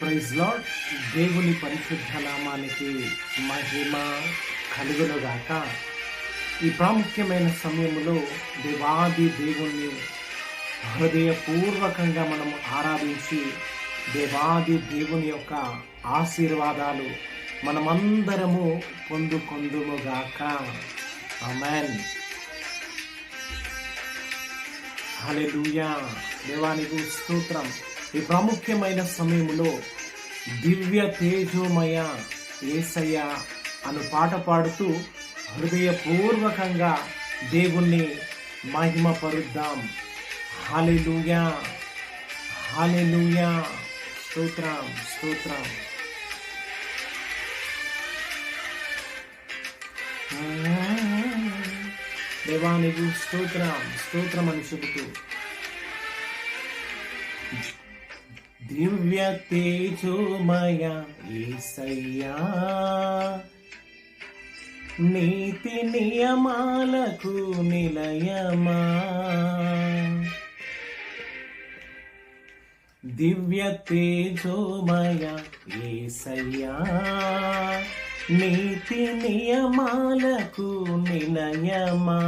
Praise lord దేవుని పరిశుద్ధ నామానికి మహిమ కలుగునుగాక. ఈ ప్రాముఖ్యమైన సమయంలో దేవాది దేవుణ్ణి హృదయపూర్వకంగా మనము ఆరాధించి దేవాది దేవుని యొక్క ఆశీర్వాదాలు మనమందరము పొందుకొందుముగాక. అమెన్ హల్లెలూయా. దేవానికి స్తోత్రం. ఈ ప్రాముఖ్యమైన సమయంలో దివ్య తేజోమయ ఏసయ్య అను పాట పాడుతూ హృదయపూర్వకంగా దేవుణ్ణి మహిమపరుద్దాం. హాలెలుయా హాలెలుయా స్తోత్రం స్తోత్రం. దేవానికి స్తోత్రం స్తోత్రం అని చెబుతూ దివ్య తేజోమయ ఏసయ్యా. నీతి నియమాలకు నిలయమా. దివ్య తేజోమయ ఏసయ్యా. నీతి నియమాలకు నిలయమా.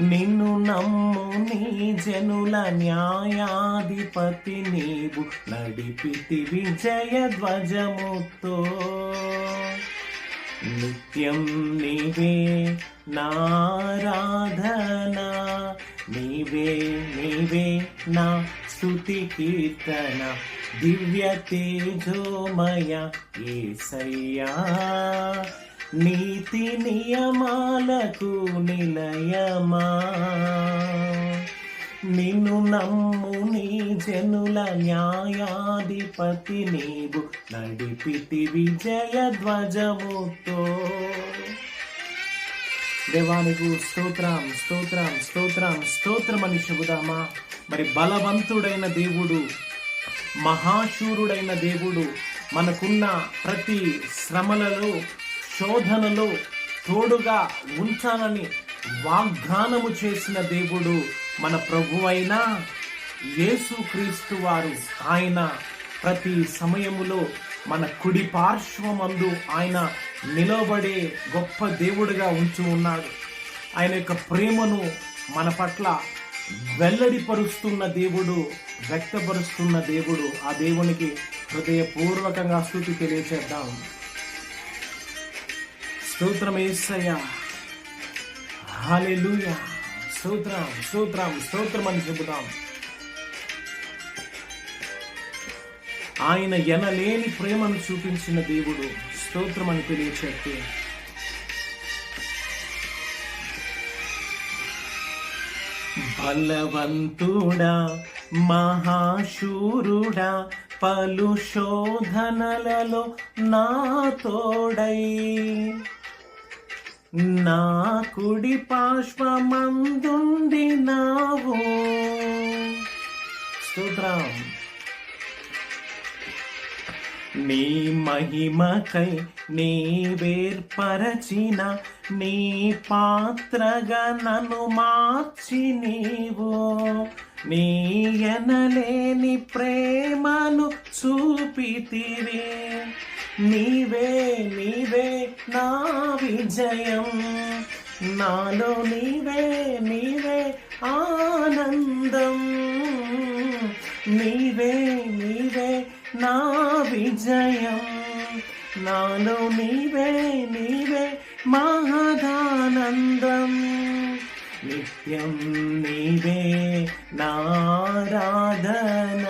నిన్ను నమ్ము నీ జనుల న్యాయాధిపతి నీవు. నడిపితి విజయ ధ్వజముతో. నిత్యం నీవే నారాధన. నీవే నీవే నా స్తుతి కీర్తన. దివ్య తేజోమయ ఏసయ్యా. నీతి నియమాలకు నిలయమా? నిన్ను నమ్ము నీ జనుల న్యాయాధిపతి నీవు. నడిపితి విజయ ధ్వజముతో. దేవానికి స్తోత్రం స్తోత్రం స్తోత్రం స్తోత్రం అని చెబుదామా? మరి బలవంతుడైన దేవుడు మహాశూరుడైన దేవుడు మనకున్న ప్రతి శ్రమలలో శోధనలో తోడుగా ఉంచాలని వాగ్దానము చేసిన దేవుడు మన ప్రభువైన యేసుక్రీస్తు వారు. ఆయన ప్రతి సమయములో మన కుడి పార్శ్వమందు ఆయన నిలబడే గొప్ప దేవుడిగా ఉంచి ఉన్నాడు. ఆయన యొక్క ప్రేమను మన పట్ల వెల్లడిపరుస్తున్న దేవుడు వ్యక్తపరుస్తున్న దేవుడు. ఆ దేవునికి హృదయపూర్వకంగా స్థుతి తెలియచేద్దాం. స్తోత్రం ఏసయ్య. హాలెలూయా స్తోత్రం స్తోత్రం స్తోత్రం అని చెబుతాం. ఆయన ఎనలేని ప్రేమను చూపించిన దేవుడు స్తోత్రం అని తెలియచేస్తే. బలవంతుడా మహాశూరుడా పలు శోధనలలో నా తోడై. నా కుడి పార్శ్వమందుండి నావు స్తోత్రం. నీ మహిమకై నీ వేర్పరచిన నీ పాత్రగా నన్ను మార్చి నీవు. నీ ఎనలేని ప్రేమను చూపితివి. నీవే నీవే నా విజయం. నాలో నీవే నీవే ఆనందం. నీవే నీవే నా విజయం. నాలో నీవే నీవే మహదానందం. నిత్యం నీవే నారాధన.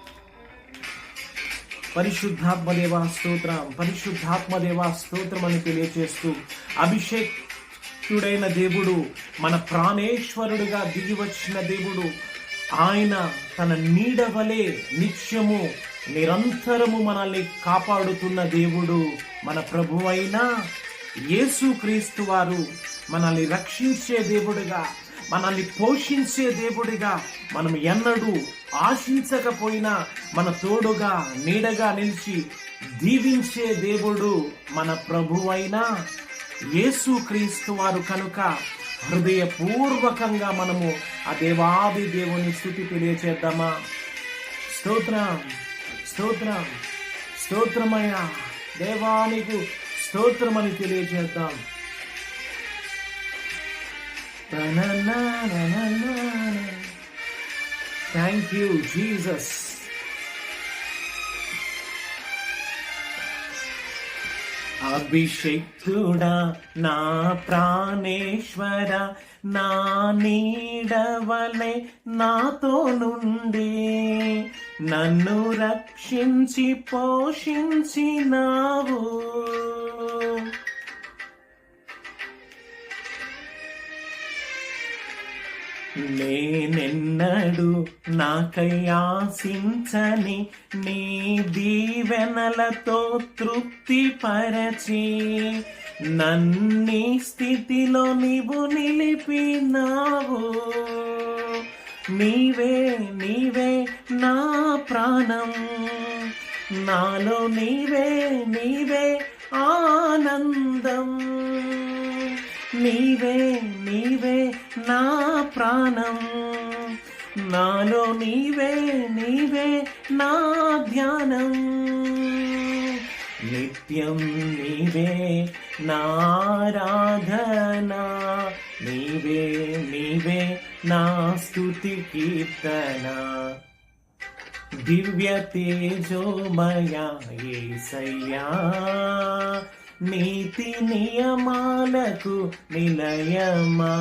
పరిశుద్ధాత్మదేవా స్తోత్రం పరిశుద్ధాత్మదేవా స్తోత్రం అని తెలియచేస్తూ అభిషేక్తుడైన దేవుడు మన ప్రాణేశ్వరుడుగా దిగి వచ్చిన దేవుడు ఆయన తన నీడ వలె నిత్యము నిరంతరము మనల్ని కాపాడుతున్న దేవుడు మన ప్రభువైన యేసుక్రీస్తు వారు మనల్ని రక్షించే దేవుడుగా మనల్ని పోషించే దేవుడిగా మనం ఎన్నడూ ఆశించకపోయినా మన తోడుగా నీడగా నిలిచి దీవించే దేవుడు మన ప్రభువైన యేసుక్రీస్తు వారు కనుక హృదయపూర్వకంగా మనము ఆ దేవాది దేవుని స్థుతి తెలియచేద్దామా? స్తోత్రం స్తోత్రం స్తోత్రమయ దేవానికి స్తోత్రమని తెలియజేద్దాం థ్యాంక్ యూ జీసస్ అభిషేక్తుడా నా ప్రాణేశ్వర నా నీడవలే నాతో నుండి నన్ను రక్షించి పోషించినావు నేనెన్నడు నాకై ఆశించని నీ దీవెనలతో తృప్తి పరచి నన్ని స్థితిలో నీవు నిలిపినావు. నీవే నీవే నా ప్రాణం. నాలో నీవే నీవే ఆనందం. నీవే నీవే నా ప్రాణం. నాలో నీవే నీవే నా ధ్యానం. నిత్యం నీవే నారాధనా నీవే నీవే నా స్థుతి కీర్తన. దివ్య తేజోమయ ఏసయ్యా. నీతి నియమాలకు నిలయమా?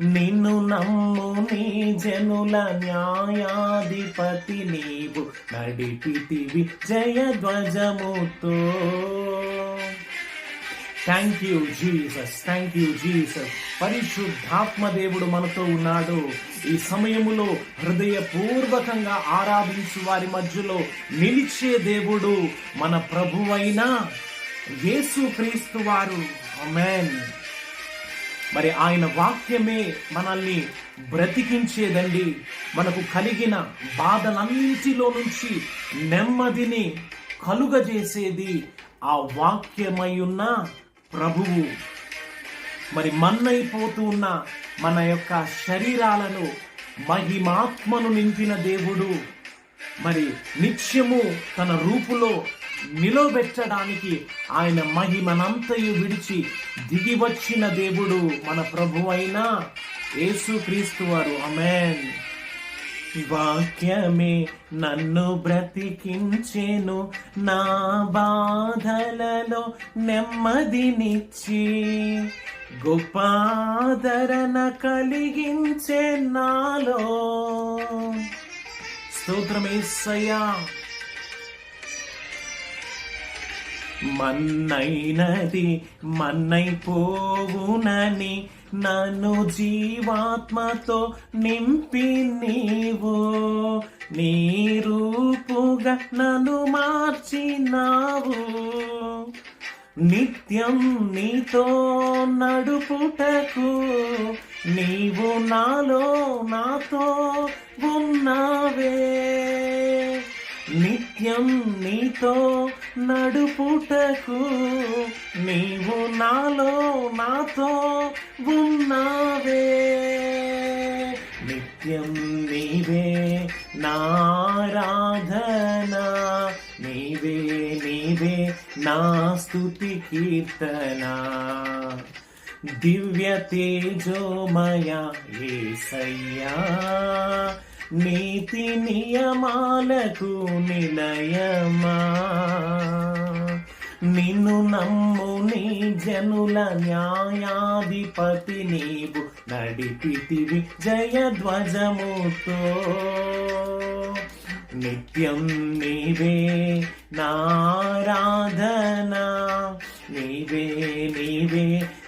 నిన్ను నమ్ము నీ జనుల న్యాయాధిపతి నీవు నడిపితివి జయధ్వజముతో. Thank you Jesus thank you Jesus పరిశుద్ధాత్మ దేవుడు మనతో ఉన్నాడు. ఈ సమయములో హృదయపూర్వకంగా ఆరాధించు వారి మధ్యలో నిలిచే దేవుడు మన ప్రభువైన యేసు క్రీస్తు వారు. అమెన్ మరి ఆయన వాక్యమే మనల్ని బ్రతికించేదండి. మనకు కలిగిన బాధలన్నింటిలో నుంచి నెమ్మదిని కలుగజేసేది ఆ వాక్యమై ఉన్న ప్రభువు. మరి మన్నైపోతూ ఉన్న మన యొక్క శరీరాలను మహిమాత్మను నింపిన దేవుడు. మరి నిత్యము తన రూపులో నిలబెట్టడానికి ఆయన మహిమనంతయు విడిచి దిగి వచ్చిన దేవుడు మన ప్రభు అయిన యేసుక్రీస్తు వారు. అమెన్ వాక్యమే నన్ను బ్రతికించెను. నా బాధలలో నెమ్మదినిచ్చి గొప్పాదరణ కలిగించే నాలో. స్తోత్రమేసయ్యా మన్నైనది మన్నైపోవునని నన్ను జీవాత్మతో నింపి నీవు. నీ రూపుగా నన్ను మార్చినావు. నిత్యం నీతో నడుపుటకు నీవు నాలో నాతో ఉన్నావే. నిత్యం నీతో నడుపుటకు నీవు నాలో నాతో ఉన్నావే. నిత్యం నీవే నారాధనా నీవే నీవే నా స్థుతి కీర్తన. దివ్య తేజోమయ ఏసయ్యా. నీతి నియమాలకు నిలయమా? నిన్ను నమ్ము నీ జనుల న్యాయాధిపతి నీవు. నడిపితివి జయధ్వజముతో. నిత్యం నీవే నా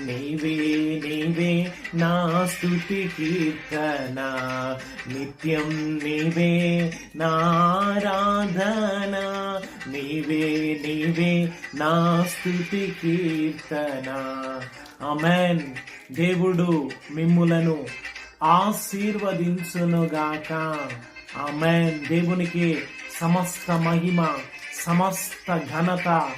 నీవే నీవే నా స్తుతి కీర్తన. నిత్యం నీవే నారాధన నీవే నీవే నా స్థుతి కీర్తన. అమెన్ దేవుడు మిమ్ములను ఆశీర్వదించునుగాక. ఆమెన్. దేవునికి సమస్త మహిమ సమస్త ఘనత